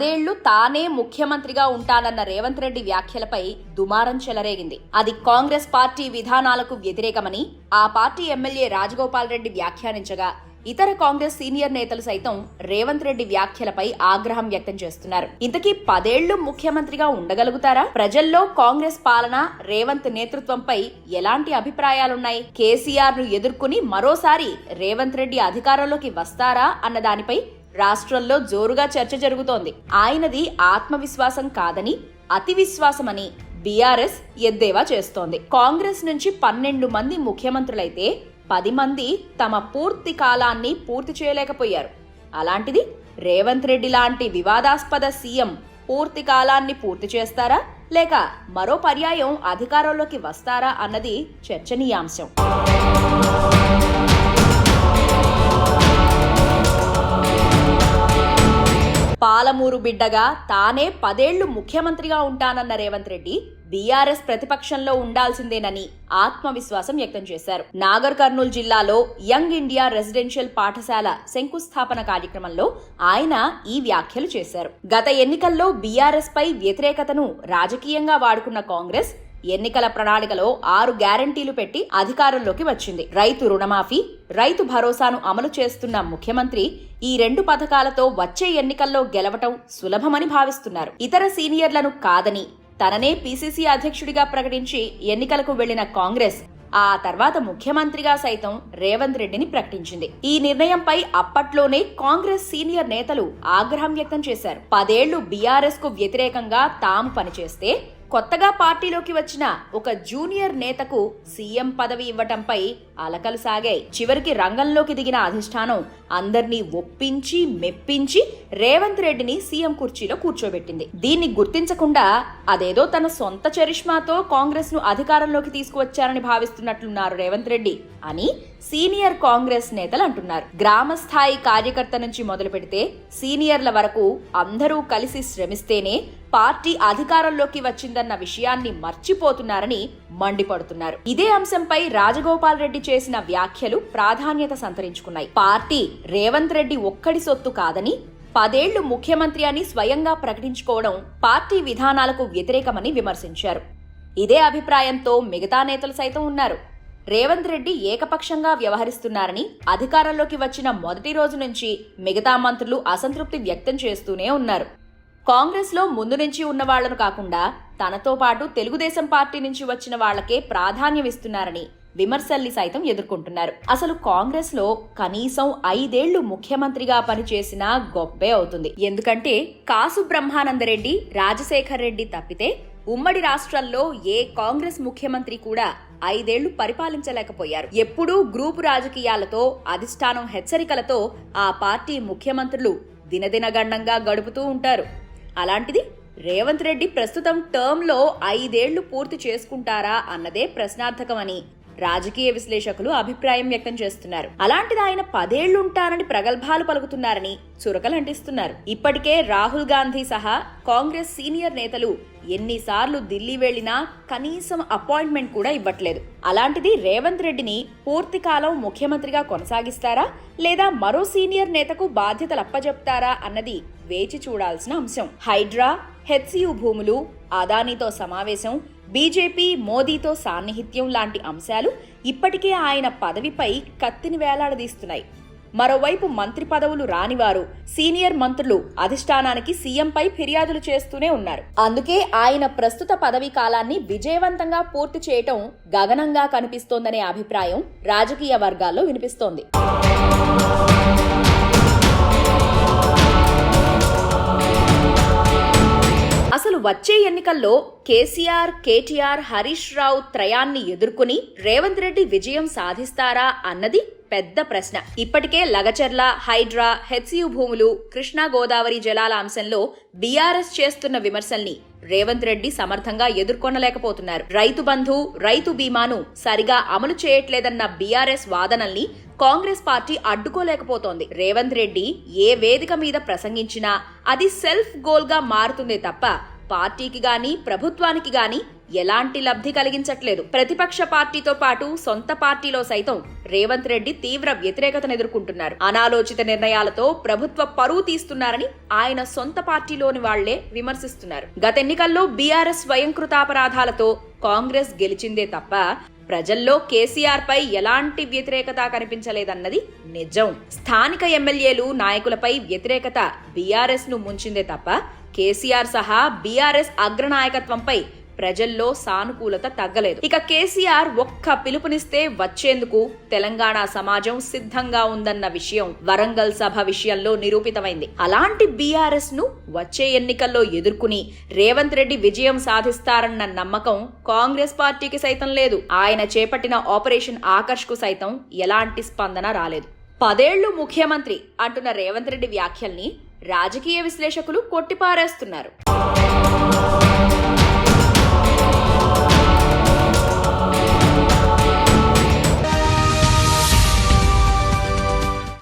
పదేళ్ళు తానే ముఖ్యమంత్రిగా ఉంటానన్న రేవంత్ రెడ్డి వ్యాఖ్యలపై దుమారం చెలరేగింది. అది కాంగ్రెస్ పార్టీ విధానాలకు వ్యతిరేకమని ఆ పార్టీ ఎమ్మెల్యే రాజగోపాల్ రెడ్డి వ్యాఖ్యానించగా ఇతర కాంగ్రెస్ సీనియర్ నేతలు సైతం రేవంత్ రెడ్డి వ్యాఖ్యలపై ఆగ్రహం వ్యక్తం చేస్తున్నారు. ఇంతకీ పదేళ్ళు ముఖ్యమంత్రిగా ఉండగలుగుతారా? ప్రజల్లో కాంగ్రెస్ పాలన రేవంత్ నేతృత్వంపై ఎలాంటి అభిప్రాయాలున్నాయి? కేసీఆర్ను ఎదుర్కొని మరోసారి రేవంత్ రెడ్డి అధికారంలోకి వస్తారా? అన్న దానిపై రాష్ట్రంలో జోరుగా చర్చ జరుగుతోంది. ఆయనది ఆత్మవిశ్వాసం కాదని అతి విశ్వాసమని బీఆర్ఎస్ ఎద్దేవా చేస్తోంది. కాంగ్రెస్ నుంచి పన్నెండు మంది ముఖ్యమంత్రులైతే పది మంది తమ పూర్తి కాలాన్ని పూర్తి చేయలేకపోయారు. అలాంటిది రేవంత్ రెడ్డి లాంటి వివాదాస్పద సీఎం పూర్తి కాలాన్ని పూర్తి చేస్తారా? లేక మరో పర్యాయం అధికారంలోకి వస్తారా అన్నది చర్చనీయాంశం. పాలమూరు బిడ్డగా తానే పదేళ్ళు ముఖ్యమంత్రిగా ఉంటానన్న రేవంత్ రెడ్డి బీఆర్ఎస్ ప్రతిపక్షంలో ఉండాల్సిందేనని ఆత్మవిశ్వాసం వ్యక్తం చేశారు. నాగర్ కర్నూలు జిల్లాలో యంగ్ ఇండియా రెసిడెన్షియల్ పాఠశాల శంకుస్థాపన కార్యక్రమంలో ఆయన ఈ వ్యాఖ్యలు చేశారు. గత ఎన్నికల్లో బీఆర్ఎస్ పై వ్యతిరేకతను రాజకీయంగా వాడుకున్న కాంగ్రెస్ ఎన్నికల ప్రణాళికలో ఆరు గ్యారంటీలు పెట్టి అధికారంలోకి వచ్చింది. రైతు రుణమాఫీ రైతు భరోసాను అమలు చేస్తున్న ముఖ్యమంత్రి ఈ రెండు పథకాలతో వచ్చే ఎన్నికల్లో గెలవటం సులభమని భావిస్తున్నారు. ఇతర సీనియర్లను కాదని తననే పీసీసీ అధ్యక్షుడిగా ప్రకటించి ఎన్నికలకు వెళ్ళిన కాంగ్రెస్ ఆ తర్వాత ముఖ్యమంత్రిగా సైతం రేవంత్ రెడ్డిని ప్రకటించింది. ఈ నిర్ణయంపై అప్పట్లోనే కాంగ్రెస్ సీనియర్ నేతలు ఆగ్రహం వ్యక్తం చేశారు. పదేళ్ళు బీఆర్ఎస్కు వ్యతిరేకంగా తాము పనిచేస్తే కొత్తగా పార్టీలోకి వచ్చిన ఒక జూనియర్ నేతకు సీఎం పదవి ఇవ్వటంపై అలకలు సాగాయి. చివరికి రంగంలోకి దిగిన అధిష్టానం అందర్నీ ఒప్పించి మెప్పించి రేవంత్ రెడ్డిని సీఎం కుర్చీలో కూర్చోబెట్టింది. దీన్ని గుర్తించకుండా అదేదో తన సొంత చరిష్మాతో కాంగ్రెస్ను అధికారంలోకి తీసుకువచ్చారని భావిస్తున్నట్లున్నారు రేవంత్ రెడ్డి అని సీనియర్ కాంగ్రెస్ నేతలు అంటున్నారు. గ్రామ స్థాయి కార్యకర్త నుంచి మొదలు పెడితే సీనియర్ల వరకు అందరూ కలిసి శ్రమిస్తేనే పార్టీ అధికారంలోకి వచ్చిందన్న విషయాన్ని మర్చిపోతున్నారని మండిపడుతున్నారు. ఇదే అంశంపై రాజగోపాల్ రెడ్డి చేసిన వ్యాఖ్యలు ప్రాధాన్యత సంతరించుకున్నాయి. పార్టీ రేవంత్ రెడ్డి ఒక్కడి సొత్తు కాదని పదేళ్ళు ముఖ్యమంత్రి అని స్వయంగా ప్రకటించుకోవడం పార్టీ విధానాలకు వ్యతిరేకమని విమర్శించారు. ఇదే అభిప్రాయంతో మిగతా నేతలు సైతం ఉన్నారు. రేవంత్ రెడ్డి ఏకపక్షంగా వ్యవహరిస్తున్నారని అధికారంలోకి వచ్చిన మొదటి రోజు నుంచి మిగతా మంత్రులు అసంతృప్తి వ్యక్తం చేస్తూనే ఉన్నారు. కాంగ్రెస్లో ముందు నుంచి ఉన్న వాళ్ళను కాకుండా తనతో పాటు తెలుగుదేశం పార్టీ నుంచి వచ్చిన వాళ్ళకే ప్రాధాన్యం ఇస్తున్నారని విమర్శల్ని సైతం ఎదుర్కొంటున్నారు. అసలు కాంగ్రెస్లో కనీసం ఐదేళ్ళు ముఖ్యమంత్రిగా పనిచేసిన గొప్పే అవుతుంది. ఎందుకంటే కాసు బ్రహ్మానందరెడ్డి రాజశేఖర్ రెడ్డి తప్పితే ఉమ్మడి రాష్ట్రాల్లో ఏ కాంగ్రెస్ ముఖ్యమంత్రి కూడా ఐదేళ్ళు పరిపాలించలేకపోయారు. ఎప్పుడూ గ్రూపు రాజకీయాలతో అధిష్టానం హెచ్చరికలతో ఆ పార్టీ ముఖ్యమంత్రులు దినదినగండంగా గడుపుతూ ఉంటారు. అలాంటిది రేవంత్ రెడ్డి ప్రస్తుతం టర్మ్లో ఐదేళ్ళు పూర్తి చేసుకుంటారా అన్నదే ప్రశ్నార్థకమని రాజకీయ విశ్లేషకులు అభిప్రాయం వ్యక్తం చేస్తున్నారు. అలాంటిది ఆయన పదేళ్ళుంటారని ప్రగల్భాలు పలుకుతున్నారని చురకలంటిస్తున్నారు. ఇప్పటికే రాహుల్ గాంధీ సహా కాంగ్రెస్ సీనియర్ నేతలు ఎన్నిసార్లు ఢిల్లీ వెళ్ళినా కనీసం అపాయింట్మెంట్ కూడా ఇవ్వట్లేదు. అలాంటిది రేవంత్ రెడ్డిని పూర్తి కాలం ముఖ్యమంత్రిగా కొనసాగిస్తారా? లేదా మరో సీనియర్ నేతకు బాధ్యతలు అప్పజెప్తారా అన్నది వేచి చూడాల్సిన అంశం. హైడ్రా హెచ్సియు భూములు అదానీతో సమావేశం బీజేపీ మోదీతో సాన్నిహిత్యం లాంటి అంశాలు ఇప్పటికే ఆయన పదవిపై కత్తిని వేలాడదీస్తున్నాయి. మరోవైపు మంత్రి పదవులు రానివారు సీనియర్ మంత్రులు అధిష్టానానికి సీఎంపై ఫిర్యాదులు చేస్తూనే ఉన్నారు. అందుకే ఆయన ప్రస్తుత పదవీ కాలాన్ని విజయవంతంగా పూర్తి చేయటం గగనంగా కనిపిస్తోందనే అభిప్రాయం రాజకీయ వర్గాల్లో వినిపిస్తోంది. వచ్చే ఎన్నికల్లో కేసీఆర్ కేటీఆర్ హరీష్ రావు త్రయాన్ని ఎదుర్కొని రేవంత్ రెడ్డి విజయం సాధిస్తారా అన్నది పెద్ద ప్రశ్న. ఇప్పటికే లగచర్ల హైడ్రా హెచ్సియు భూములు కృష్ణా గోదావరి జలాల అంశంలో బీఆర్ఎస్ చేస్తున్న విమర్శల్ని రేవంత్ రెడ్డి సమర్థంగా ఎదుర్కొనలేకపోతున్నారు. రైతు బంధు రైతు బీమాను సరిగా అమలు చేయట్లేదన్న బీఆర్ఎస్ వాదనల్ని కాంగ్రెస్ పార్టీ అడ్డుకోలేకపోతోంది. రేవంత్ రెడ్డి ఏ వేదిక మీద ప్రసంగించినా అది సెల్ఫ్ గోల్గా మారుతుందే తప్ప పార్టీకి గాని ప్రభుత్వానికి గాని ఎలాంటి లబ్ధి కలిగించట్లేదు. ప్రతిపక్ష పార్టీతో పాటు సొంత పార్టీలో సైతం రేవంత్ రెడ్డి తీవ్ర వ్యతిరేకతను ఎదుర్కొంటున్నారు. అనాలోచిత నిర్ణయాలతో ప్రభుత్వ పరువు తీస్తున్నారని ఆయన సొంత పార్టీలోని వాళ్ళే విమర్శిస్తున్నారు. గత ఎన్నికల్లో బీఆర్ఎస్ స్వయంకృతాపరాధాలతో కాంగ్రెస్ గెలిచిందే తప్ప ప్రజల్లో కేసీఆర్ పై ఎలాంటి వ్యతిరేకత కనిపించలేదన్నది నిజం. స్థానిక ఎమ్మెల్యేలు నాయకులపై వ్యతిరేకత బీఆర్ఎస్ను ముంచిందే తప్ప కేసీఆర్ సహా బీఆర్ఎస్ అగ్రనాయకత్వంపై ప్రజల్లో సానుకూలత తగ్గలేదు. ఇక కేసీఆర్ ఒక్క పిలుపునిస్తే వచ్చేందుకు తెలంగాణ సమాజం సిద్ధంగా ఉందన్న విషయం వరంగల్ సభ విషయంలో నిరూపితమైంది. అలాంటి బీఆర్ఎస్ను వచ్చే ఎన్నికల్లో ఎదుర్కొని రేవంత్ రెడ్డి విజయం సాధిస్తారన్న నమ్మకం కాంగ్రెస్ పార్టీకి సైతం లేదు. ఆయన చేపట్టిన ఆపరేషన్ ఆకర్ష్కు సైతం ఎలాంటి స్పందన రాలేదు. పదేళ్ళు ముఖ్యమంత్రి అంటున్న రేవంత్ రెడ్డి వ్యాఖ్యల్ని రాజకీయ విశ్లేషకులు కొట్టిపారేస్తున్నారు.